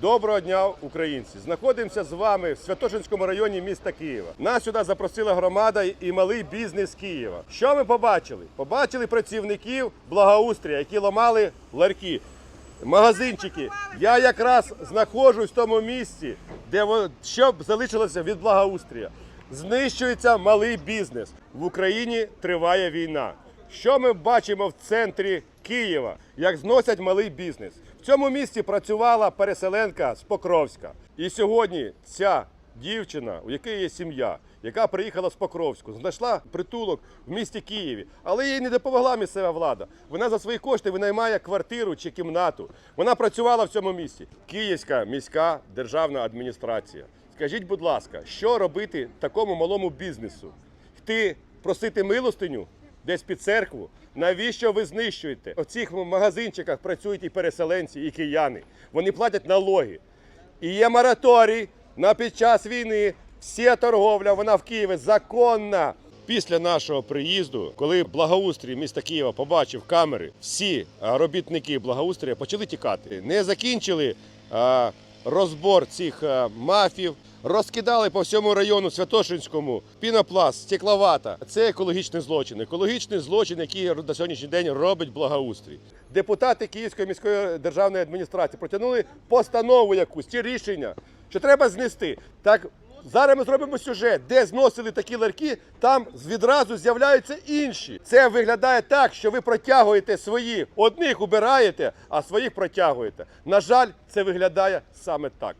Доброго дня, українці! Знаходимося з вами в Святошинському районі міста Києва. Нас сюди запросила громада і малий бізнес Києва. Що ми побачили? Побачили працівників благоустрія, які ламали ларки, магазинчики. Я якраз знаходжусь в тому місці, де що залишилося від благоустрія. Знищується малий бізнес. В Україні триває війна. Що ми бачимо в центрі Києва, як зносять малий бізнес? В цьому місці працювала переселенка з Покровська. І сьогодні ця дівчина, у якої є сім'я, яка приїхала з Покровську, знайшла притулок в місті Києві, але їй не допомогла місцева влада. Вона за свої кошти винаймає квартиру чи кімнату. Вона працювала в цьому місті. Київська міська державна адміністрація. Скажіть, будь ласка, що робити такому малому бізнесу? Йти просити милостиню десь під церкву? Навіщо ви знищуєте? У цих магазинчиках працюють і переселенці, і кияни. Вони платять налоги. І є мораторій на під час війни. Вся торговля, вона в Києві законна. Після нашого приїзду, коли благоустрій міста Києва побачив камери, всі робітники благоустрія почали тікати. Не закінчили розбор цих мафів. Розкидали по всьому району Святошинському пінопласт, стекловата. Це екологічний злочин. Екологічний злочин, який на сьогоднішній день робить благоустрій. Депутати Київської міської державної адміністрації протягнули постанову якусь чи рішення, що треба знести. Так зараз ми зробимо сюжет, де зносили такі ларки, там відразу з'являються інші. Це виглядає так, що ви протягуєте свої, одних убираєте, а своїх протягуєте. На жаль, це виглядає саме так.